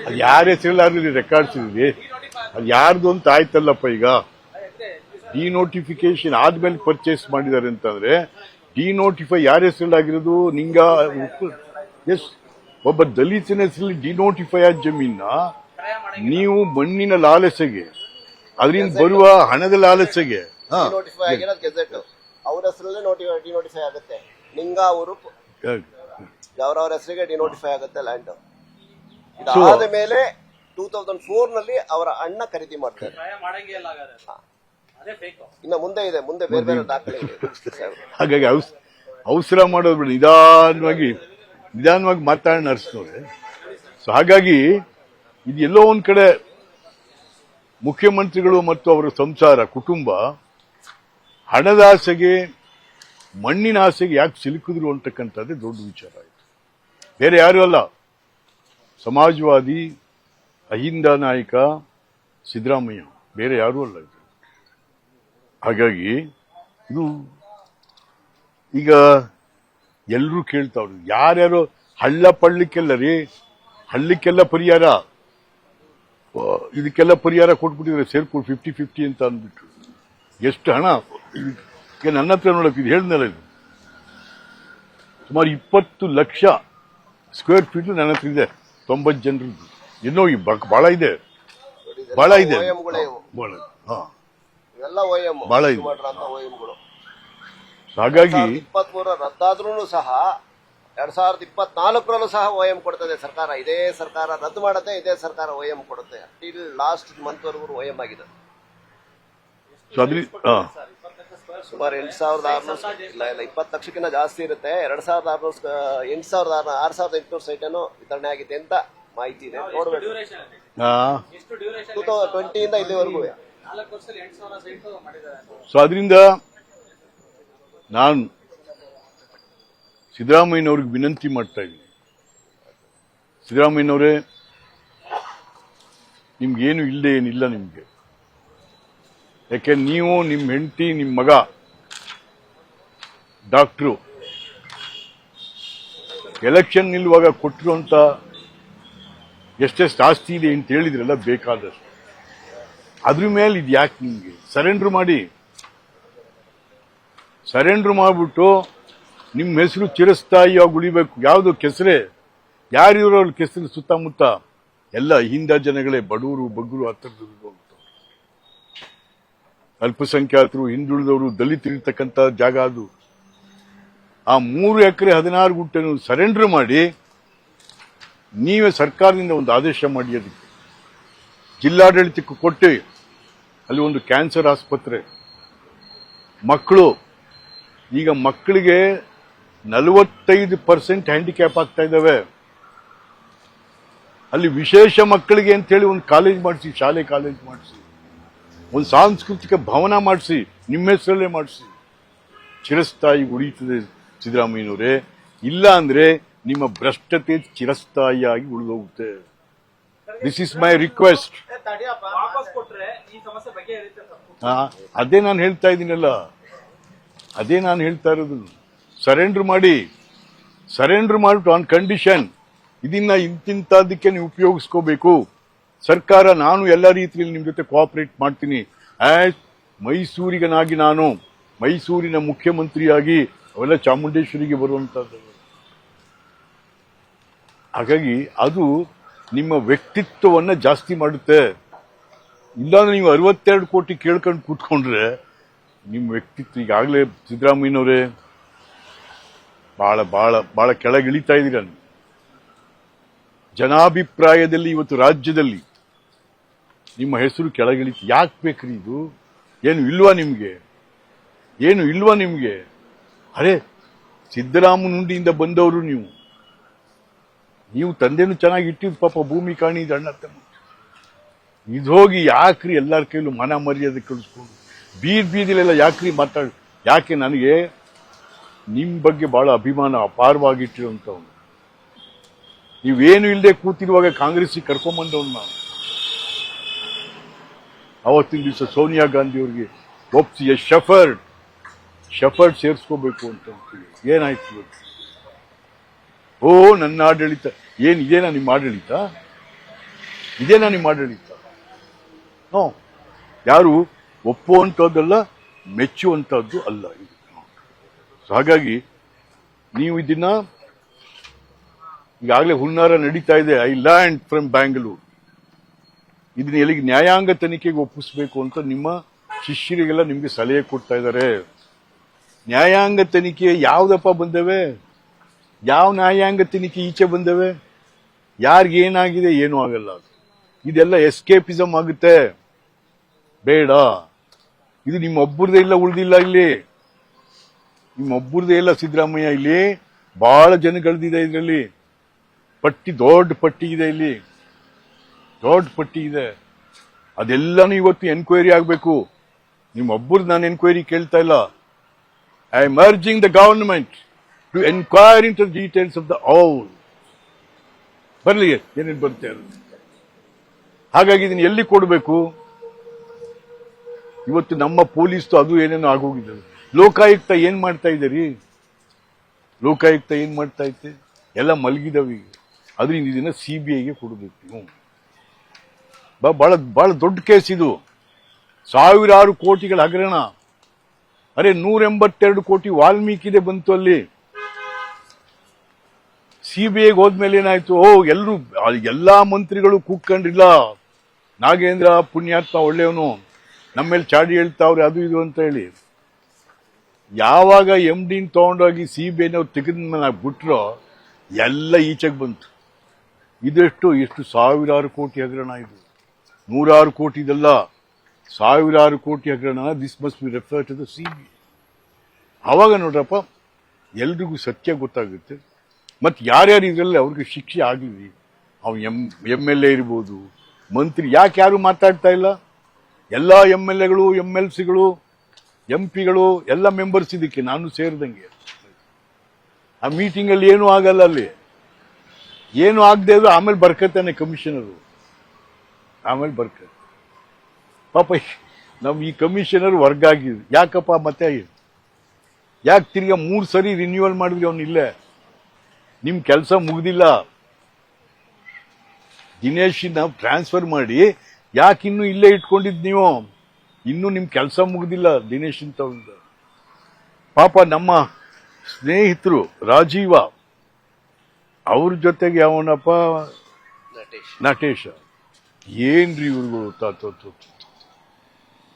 ಅದು ಯಾರ ಆಗಿರೋದು ರೆಕಾರ್ಡ್ಸ್ ಇದೆ ಅದು ಯಾರ್ದು ಅಂತ ಆಯ್ತಲ್ಲಪ್ಪ ಈಗ? ಡಿನೋಟಿಫಿಕೇಶನ್ ಆದ್ಮೇಲೆ ಪರ್ಚೇಸ್ ಮಾಡಿದ್ದಾರೆ ಅಂತಂದ್ರೆ ಡಿನೋಟಿಫೈ ಯಾರ ಹೆಸರಲ್ಲಾಗಿರೋದು ನಿಂಗ ಎಸ್ ಒಬ್ಬ ದಲಿತನ ಹೆಸರಲ್ಲಿ ಡಿನೋಟಿಫೈ ಆದ ಜಮೀನ ನೀವು ಮಣ್ಣಿನ ಲಾಲಸೆಗೆ ಅದರಿಂದ ಬರುವ ಹಣದ ಲಾಲಸೆಗೆ ಅವ್ರ ಹೆಸರಲ್ಲೇ ನೋಟಿಫೈ ಡಿನೋಟಿಫೈ ಆಗುತ್ತೆ. ನಿಂಗ ಅವರು ಅವ್ರವ್ರ ಹೆಸರಿಗೆ ಡಿನೋಟಿಫೈ ಆಗುತ್ತೆ ಲ್ಯಾಂಡ್ ಇದಾದ ಮೇಲೆ ಟೂ ತೌಸಂಡ್ ಫೋರ್ನಲ್ಲಿ ಅವರ ಅಣ್ಣ ಖರೀದಿ ಮಾಡ್ತಾರೆ. ಇನ್ನ ಮುಂದೆ ಇದೆ ಮುಂದೆ ಬೇರೆ ಬೇರೆ ದಾಖಲೆ ಇದೆ. ಹಾಗಾಗಿ ಅವಸ್ ಅವಸರ ಮಾಡೋದು ಬಿಡಿ. ನಿಧಾನವಾಗಿ ನಿಧಾನವಾಗಿ ಮಾತಾಡ ನಡೆಸ್ತವ್ರೆ ಸೊ ಹಾಗಾಗಿ ಇದು ಎಲ್ಲೋ ಒಂದ್ ಕಡೆ ಮುಖ್ಯಮಂತ್ರಿಗಳು ಮತ್ತು ಅವರ ಸಂಸಾರ ಕುಟುಂಬ ಹಣದ ಆಸೆಗೆ ಮಣ್ಣಿನ ಆಸೆಗೆ ಯಾಕೆ ಸಿಲುಕಿದ್ರು ಅಂತಕ್ಕಂಥದ್ದೇ ದೊಡ್ಡ ವಿಚಾರ ಆಯಿತು. ಬೇರೆ ಯಾರು ಅಲ್ಲ. ಸಮಾಜವಾದಿ, ಅಹಿಂದ ನಾಯಕ ಸಿದ್ದರಾಮಯ್ಯ. ಬೇರೆ ಯಾರೂ ಅಲ್ಲ ಇದು. ಹಾಗಾಗಿ ಇದು ಈಗ ಎಲ್ಲರೂ ಕೇಳ್ತಾವ್ರು. ಯಾರ್ಯಾರು ಹಳ್ಳ ಪಳ್ಳಕ್ಕೆಲ್ಲ ರೀ, ಹಳ್ಳಕ್ಕೆಲ್ಲ ಪರಿಹಾರ ಇದಕ್ಕೆಲ್ಲ ಪರಿಹಾರ ಕೊಟ್ಬಿಟ್ಟಿದ್ರೆ ಸೇರ್ಕೊಂಡು ಫಿಫ್ಟಿ ಫಿಫ್ಟಿ ಅಂತ ಅಂದ್ಬಿಟ್ಟು ಎಷ್ಟು ಹಣ? ನನ್ನ ಹತ್ರ ನೋಡಕ್ ಇದು ಹೇಳಿದ್ನಲ್ಲ ಇದು. ಸುಮಾರು ಇಪ್ಪತ್ತು ಲಕ್ಷ ಸ್ಕ್ವೇರ್ ಫೀಟ್ ನನ್ನ ಹತ್ರ ಇದೆ. ತೊಂಬತ್ತು ಜನರದ್ದು ಇನ್ನೂ ಈ ಬಹಳ ಇದೆ. ಬಹಳ ಇದೆ. ಇವು. ಬಹಳ. ಹಾ. ಇವೆಲ್ಲ ಬಹಳ ಇದೆ. ಹಾಗಾಗಿ ಇಪ್ಪತ್ತ್ ಮೂರ ರದ್ದಾದ್ರೂ ಸಹ ಎರಡ್ ಸಾವಿರದ ಇಪ್ಪತ್ನಾಲ್ಕರಲ್ಲೂ ಸಹ ಓಎಂ ಕೊಡ್ತದೆ ಸರ್ಕಾರ. ಇದೇ ಸರ್ಕಾರ ರದ್ದು ಮಾಡುತ್ತೆ ಇದೇ ಸರ್ಕಾರ ಓಎಂ ಕೊಡುತ್ತೆ. ಟಿಲ್ ಲಾಸ್ಟ್ ಮಂತ್ ವರೆಗೂ ಓಎಂ ಆಗಿದೆ. ಸೊ ಅದ್ರಿ ಹಾ. ಸುಮಾರು ಎಂಟು ಸಾವಿರದ ಆರ್ನೂರು ಇಲ್ಲ ಇಲ್ಲ ಇಪ್ಪತ್ತು ಲಕ್ಷಕ್ಕಿಂತ ಜಾಸ್ತಿ ಇರುತ್ತೆ. ಎರಡು ಸಾವಿರದ ಆರ್ನೂರು ಎಂಟು ಸಾವಿರದ ಆರು ಆರು ಸಾವಿರದ ಎಂಟುನೂರು ಸೈಟನ್ನು ವಿತರಣೆ ಆಗಿದೆ ಅಂತ ಮಾಹಿತಿ ಇದೆ. ನೋಡಬೇಕು. ಟೂ ತೌಸಂಡ್ ಟ್ವೆಂಟಿಯಿಂದ ಇಲ್ಲಿವರೆಗೂ. ಸೊ ಅದರಿಂದ ನಾನು ಸಿದ್ದರಾಮಯ್ಯನವ್ರಿಗೆ ವಿನಂತಿ ಮಾಡ್ತಾ ಇದ್ದೀನಿ. ಸಿದ್ದರಾಮಯ್ಯನವರೇ ನಿಮ್ಗೇನು ಇಲ್ಲದೆ ಏನಿಲ್ಲ ನಿಮ್ಗೆ. ಯಾಕೆ ನೀವು ನಿಮ್ಮ ಹೆಂಡತಿ ನಿಮ್ಮ ಮಗ, ಡಾಕ್ಟ್ರು, ಎಲೆಕ್ಷನ್ ನಿಲ್ಲುವಾಗ ಕೊಟ್ಟಿರುವಂತ ಎಷ್ಟೆಷ್ಟು ಆಸ್ತಿ ಇದೆ ಅಂತ ಹೇಳಿದ್ರಲ್ಲ ಬೇಕಾದಷ್ಟು. ಅದ್ರ ಮೇಲೆ ಇದು ಯಾಕೆ ನಿಮಗೆ? ಸರೆಂಡ್ರ್ ಮಾಡಿ. ಸರೆಂಡ್ರ್ ಮಾಡಿಬಿಟ್ಟು ನಿಮ್ಮ ಹೆಸರು ಚಿರಸ್ಥಾಯಿಯಾಗಿ ಉಳಿಬೇಕು. ಯಾವುದು ಕೆಸರೆ? ಯಾರಿರೋ ಕೆಸರು ಸುತ್ತಮುತ್ತ? ಎಲ್ಲ ಹಿಂದ ಜನಗಳೇ ಬಡವರು ಬಗ್ಗರು ಹತ್ತಿರದವರು ಅಲ್ಪಸಂಖ್ಯಾತರು, ಹಿಂದುಳಿದವರು ದಲಿತರಿರ್ತಕ್ಕಂಥ ಜಾಗ ಅದು. ಆ ಮೂರು ಎಕರೆ ಹದಿನಾರು ಗುಂಟೆನು ಸರೆಂಡರ್ ಮಾಡಿ, ನೀವೇ ಸರ್ಕಾರದಿಂದ ಒಂದು ಆದೇಶ ಮಾಡಿ ಅದಕ್ಕೆ. ಜಿಲ್ಲಾಡಳಿತಕ್ಕೆ ಕೊಟ್ಟು, ಅಲ್ಲಿ ಒಂದು ಕ್ಯಾನ್ಸರ್ ಆಸ್ಪತ್ರೆ. ಮಕ್ಕಳು, ಈಗ ಮಕ್ಕಳಿಗೆ ನಲವತ್ತೈದು ಪರ್ಸೆಂಟ್ ಹ್ಯಾಂಡಿಕ್ಯಾಪ್ ಆಗ್ತಾ ಇದ್ದಾವೆ. ಅಲ್ಲಿ ವಿಶೇಷ ಮಕ್ಕಳಿಗೆ ಅಂತೇಳಿ ಒಂದು ಕಾಲೇಜ್ ಮಾಡಿಸಿ, ಶಾಲೆ ಕಾಲೇಜ್ ಮಾಡಿಸಿ. ಒಂದು ಸಾಂಸ್ಕೃತಿಕ ಭವನ ಮಾಡಿಸಿ ನಿಮ್ಮ ಹೆಸರಲ್ಲೇ ಮಾಡಿಸಿ. ಚಿರಸ್ಥಾಯಿ ಉಳಿಯುತ್ತದೆ ಸಿದ್ದರಾಮಯ್ಯನವರೇ. ಇಲ್ಲ ಅಂದರೆ ನಿಮ್ಮ ಭ್ರಷ್ಟತೆ ಚಿರಸ್ಥಾಯಿಯಾಗಿ ಉಳಿದೋಗುತ್ತೆ. ದಿಸ್ ಇಸ್ ಮೈ ರಿಕ್ವೆಸ್ಟ್ ಅದೇ ನಾನು ಹೇಳ್ತಾ ಇದ್ದೀನಲ್ಲ. ಅದೇ ನಾನು ಹೇಳ್ತಾ ಇರೋದು. ಸರೆಂಡರ್ ಮಾಡಿ. ಸರೆಂಡರ್ ಮಾಡಿಬಿಟ್ಟು ಆನ್ ಕಂಡೀಷನ್ ಇದನ್ನ ಇಂತಿಂತದಕ್ಕೆ ನೀವು ಉಪಯೋಗಿಸ್ಕೋಬೇಕು. ಸರ್ಕಾರ ನಾನು ಎಲ್ಲ ರೀತಿಯಲ್ಲಿ ನಿಮ್ಮ ಜೊತೆ ಕೋಆಪರೇಟ್ ಮಾಡ್ತೀನಿ. ಆಸ್ ಮೈಸೂರಿಗನಾಗಿ ನಾನು, ಮೈಸೂರಿನ ಮುಖ್ಯಮಂತ್ರಿಯಾಗಿ ಅವೆಲ್ಲ ಚಾಮುಂಡೇಶ್ವರಿಗೆ ಬರುವಂತದ್ದು ಹಾಗಾಗಿ ಅದು ನಿಮ್ಮ ವ್ಯಕ್ತಿತ್ವವನ್ನ ಜಾಸ್ತಿ ಮಾಡುತ್ತೆ. ಇಲ್ಲಾಂದ್ರೆ ನೀವು ಅರವತ್ತೆರಡು ಕೋಟಿ ಕೇಳ್ಕೊಂಡು ಕೂತ್ಕೊಂಡ್ರೆ ನಿಮ್ಮ ವ್ಯಕ್ತಿತ್ವ ಈಗಾಗಲೇ ಸಿದ್ದರಾಮಯ್ಯನವರೇ ಬಹಳ ಬಹಳ ಬಹಳ ಕೆಳಗಿಳಿತಾ ಇದ್ದೀರ. ಜನಾಭಿಪ್ರಾಯದಲ್ಲಿ ಇವತ್ತು ರಾಜ್ಯದಲ್ಲಿ ನಿಮ್ಮ ಹೆಸರು ಕೆಳಗಿಳಿತು. ಯಾಕೆ ಬೇಕ್ರಿ ಇದು? ಏನು ಇಲ್ವಾ ನಿಮಗೆ? ಏನು ಇಲ್ವಾ ನಿಮಗೆ? ಅರೆ ಸಿದ್ದರಾಮನುಂಡಿಯಿಂದ ಬಂದವರು ನೀವು. ನೀವು ತಂದೆನೂ ಚೆನ್ನಾಗಿ ಇಟ್ಟಿದ್ದು ಪಾಪ ಭೂಮಿ ಕಾಣಿ ಇದು ಅಣ್ಣ ತಮ್ಮ. ಇದು ಹೋಗಿ ಯಾಕ್ರಿ ಎಲ್ಲರ ಕೈಲೂ ಮನ ಮರ್ಯಾದೆ ಕಳಿಸ್ಕೊಂಡು? ಬೀದ್ ಬೀದಿಲೆಲ್ಲ ಯಾಕ್ರಿ ಮಾತಾಡ್, ಯಾಕೆ ನನಗೆ? ನಿಮ್ಮ ಬಗ್ಗೆ ಬಹಳ ಅಭಿಮಾನ ಅಪಾರವಾಗಿಟ್ಟಿರುವಂಥವ್ನು. ನೀವೇನು ಇಲ್ಲದೆ ಕೂತಿರುವಾಗ ಕಾಂಗ್ರೆಸ್ಸಿಗೆ ಕರ್ಕೊಂಬಂದವನು ನಾನು. ಅವತ್ತಿನ ದಿವಸ ಸೋನಿಯಾ ಗಾಂಧಿ ಅವ್ರಿಗೆ ಒಪ್ಸಿ ಎ ಶಫರ್ಡ್ ಶಫರ್ಡ್ ಸೇರಿಸ್ಕೋಬೇಕು ಅಂತ ಅಂತೀವಿ. ಏನಾಯ್ತು ಓ, ನನ್ನ ಆಡಳಿತ. ಏನ್, ಇದೇನಾ ನಿಮ್ಮ ಆಡಳಿತ? ಇದೇನಾ ನಿಮ್ಮ ಆಡಳಿತ? ನೋ. ಯಾರು? ಒಪ್ಪುವಂಥದ್ದಲ್ಲ ಮೆಚ್ಚುವಂಥದ್ದು ಅಲ್ಲ ಇದು. ಸೊ, ಹಾಗಾಗಿ ನೀವು ಇದನ್ನ ಈಗಾಗಲೇ ಹುನ್ನಾರ ನಡೀತಾ ಇದೆ. I land from Bangalore. ಇದನ್ನ ಎಲ್ಲಿಗೆ ನ್ಯಾಯಾಂಗ ತನಿಖೆಗೆ ಒಪ್ಪಿಸಬೇಕು ಅಂತ ನಿಮ್ಮ ಶಿಷ್ಯರಿಗೆಲ್ಲ ನಿಮಗೆ ಸಲಹೆ ಕೊಡ್ತಾ ಇದ್ದಾರೆ. ನ್ಯಾಯಾಂಗ ತನಿಖೆ ಯಾವ್ದಪ್ಪ ಬಂದವೆ? ಯಾವ ನ್ಯಾಯಾಂಗ ತನಿಖೆ ಈಚೆ ಬಂದವೆ? ಯಾರಿಗೇನಾಗಿದೆ ಏನೂ ಆಗಲ್ಲ ಅದು. ಇದೆಲ್ಲ ಎಸ್ಕೇಪಿಸಮ್ ಆಗುತ್ತೆ. ಬೇಡ. ಇದು ನಿಮ್ಮ ಒಬ್ಬರದೇ ಇಲ್ಲ, ಉಳಿದಿಲ್ಲ ಇಲ್ಲಿ. ನಿಮ್ಮ ಒಬ್ಬರದೇ ಇಲ್ಲ ಸಿದ್ದರಾಮಯ್ಯ ಇಲ್ಲಿ. ಬಹಳ ಜನಗಳದಿದೆ ಇದರಲ್ಲಿ. ಪಟ್ಟಿ, ದೊಡ್ಡ ಪಟ್ಟಿ ಇದೆ ಇಲ್ಲಿ. ದೊಡ್ಡ ಪಟ್ಟಿ ಇದೆ. ಅದೆಲ್ಲಾನು ಇವತ್ತು ಎನ್ಕ್ವೈರಿ ಆಗಬೇಕು. ನಿಮ್ಮ ಒಬ್ಬರು ನಾನು ಎನ್ಕ್ವೈರಿ ಕೇಳ್ತಾ ಇಲ್ಲ. I am urging the government to enquire into details of the all ಬರಲಿ, ಏನೇನು ಬರುತ್ತೆ ಹಾಗಾಗಿ ಇದನ್ನ ಎಲ್ಲಿ ಕೊಡಬೇಕು? ಇವತ್ತು ನಮ್ಮ ಪೊಲೀಸ್ ಅದು ಏನೇನೋ ಆಗೋಗಿದೆ. ಲೋಕಾಯುಕ್ತ ಏನ್ ಮಾಡ್ತಾ ಇದ್ದೀರಿ? ಲೋಕಾಯುಕ್ತ ಏನ್ ಮಾಡ್ತಾ ಐತೆ? ಎಲ್ಲ ಮಲಗಿದವೀಗ. ಅದ್ರಿಂದ ಇದನ್ನ ಸಿ ಬಿ ಐಗೆ ಕೊಡಬೇಕು. ಬಹಳ ಬಹಳ ದೊಡ್ಡ ಕೇಸ್ ಇದು. ಸಾವಿರಾರು ಕೋಟಿಗಳ ಹಗರಣ. ಅರೆ ನೂರ ಎಂಬತ್ತೆರಡು ಕೋಟಿ ವಾಲ್ಮೀಕಿದೆ ಬಂತು ಅಲ್ಲಿ. ಸಿ ಬಿ ಐಗೆ ಹೋದ್ಮೇಲೆ ಏನಾಯ್ತು? ಓ, ಎಲ್ಲರೂ ಎಲ್ಲಾ ಮಂತ್ರಿಗಳು ಕೂಕ್ಕೊಂಡಿಲ್ಲ ನಾಗೇಂದ್ರ ಪುಣ್ಯಾತ್ಮ ಒಳ್ಳೆಯವನು. ನಮ್ಮ ಮೇಲೆ ಚಾಡಿ ಹೇಳ್ತಾವ್ರೆ, ಅದು ಇದು ಅಂತ ಹೇಳಿ. ಯಾವಾಗ ಎಂ ಡಿನ್ ತಗೊಂಡೋಗಿ ಸಿ ಬಿ ಐನವ್ರು ತೆಗೆದ ಮೇಲೆ ಬಿಟ್ರೋ, ಎಲ್ಲ ಈಚೆಗೆ ಬಂತು. ಇದೆಷ್ಟು, ಎಷ್ಟು ಸಾವಿರಾರು ಕೋಟಿ ಹಗರಣ ಇದು. ನೂರಾರು ಕೋಟಿದಲ್ಲ ಸಾವಿರಾರು ಕೋಟಿ ಹಗರಣ. This must be refer to the C B ಅವಾಗ ನೋಡ್ರಪ್ಪ, ಎಲ್ರಿಗೂ ಸತ್ಯ ಗೊತ್ತಾಗುತ್ತೆ. ಮತ್ತು ಯಾರ್ಯಾರು ಇದರಲ್ಲಿ ಅವ್ರಿಗೆ ಶಿಕ್ಷೆ ಆಗಲಿ, ಅವ್ನು ಎಂ ಎಂ ಎಲ್ ಎ ಇರ್ಬೋದು, ಮಂತ್ರಿ, ಯಾಕೆ ಯಾರು ಮಾತಾಡ್ತಾ ಇಲ್ಲ? ಎಲ್ಲ ಎಂ ಎಲ್ ಎಗಳು ಎಂ ಎಲ್ ಸಿಗಳು, ಎಂ ಪಿಗಳು, ಎಲ್ಲ ಮೆಂಬರ್ಸ್ ಇದಕ್ಕೆ, ನಾನು ಸೇರಿದಂಗೆ. ಆ ಮೀಟಿಂಗಲ್ಲಿ ಏನೂ ಆಗಲ್ಲ ಅಲ್ಲಿ. ಏನು ಆಗದೆ ಆಮೇಲೆ ಬರ್ಕತ್ತಾನೆ ಕಮಿಷನರು ಆಮೇಲೆ ಬರ್ಕ ಪಾಪ ನಮ್ಮ ಈ ಕಮಿಷನರ್ ವರ್ಗ ಆಗಿದೆ ಯಾಕಪ್ಪ ಮತ್ತೆ? ಯಾಕೆ ತಿರ್ಗ ಮೂರು ಸರಿ ರಿನ್ಯೂವಲ್ ಮಾಡಿದ್ರಿ ಅವ್ನು ಇಲ್ಲೇ? ನಿಮ್ಮ ಕೆಲಸ ಮುಗ್ದಿಲ್ಲ. ದಿನೇಶಿನ ಟ್ರಾನ್ಸ್ಫರ್ ಮಾಡಿ ಯಾಕೆ ಇನ್ನು ಇಲ್ಲೇ ಇಟ್ಕೊಂಡಿದ್ದು ನೀವು? ಇನ್ನೂ ನಿಮ್ಮ ಕೆಲಸ ಮುಗ್ದಿಲ್ಲ ದಿನೇಶ್ ಅಂತ ಪಾಪ ನಮ್ಮ ಸ್ನೇಹಿತರು ರಾಜೀವ ಅವ್ರ ಜೊತೆಗೆ ಅವನಪ್ಪ ನಟೇಶ್. ನಟೇಶ. ಏನ್ರಿ ಇವ್ರುಗಳು ತಾತ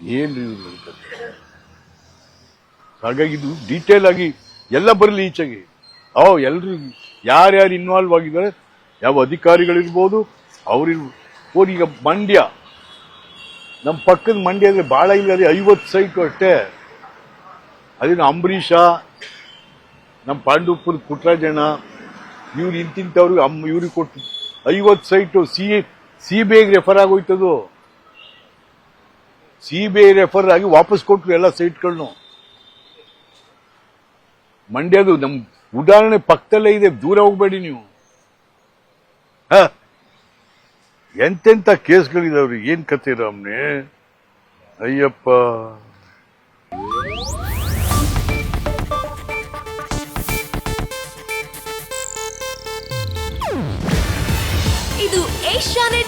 ಏನ್ರಿ ಇವ್ರುಗಳು? ಹಾಗಾಗಿ ಇದು ಡೀಟೇಲ್ ಆಗಿ ಎಲ್ಲ ಬರಲಿ ಈಚೆಗೆ. ಓ, ಎಲ್ರು ಯಾರ್ಯಾರು ಇನ್ವಾಲ್ವ್ ಆಗಿದ್ದಾರೆ? ಯಾವ ಅಧಿಕಾರಿಗಳಿರ್ಬೋದು? ಅವ್ರಿರ್ಬೋದು ಈಗ ಮಂಡ್ಯ. ನಮ್ಮ ಪಕ್ಕದ ಮಂಡ್ಯ ಅಂದ್ರೆ ಬಹಳ ಇಲ್ಲ ರೀ ಐವತ್ತು ಸೈಟು ಅಷ್ಟೇ. ಅದೇನು ಅಂಬರೀಷ ನಮ್ಮ ಪಾಂಡುಪುರ ಪುಟ್ರಾಜಣ್ಣ, ಇವ್ರು ಇಂತಿಂಥವ್ರಿಗೆ ಅಮ್ಮ ಇವ್ರಿಗೆ ಕೊಟ್ಟು ಐವತ್ತು site C C B refer ಆಗೋಯ್ತದು. C B refer ಆಗಿ ವಾಪಸ್ ಕೊಟ್ರು ಎಲ್ಲ ಸೈಟ್ಗಳನ್ನು ಮಂಡ್ಯದು ನಮ್ ಉದಾಹರಣೆ ಪಕ್ಕದಲ್ಲೇ ಇದೆ, ದೂರ ಹೋಗ್ಬೇಡಿ ನೀವು. ಎಂತೆಂಥ ಕೇಸ್ಗಳಿದಾವ್ರಿ ಏನ್ ಕತೆ ರಾಮ್ನೆ? ಅಯ್ಯಪ್ಪ. ಇದು ಏಷ್ಯಾನೆಟ್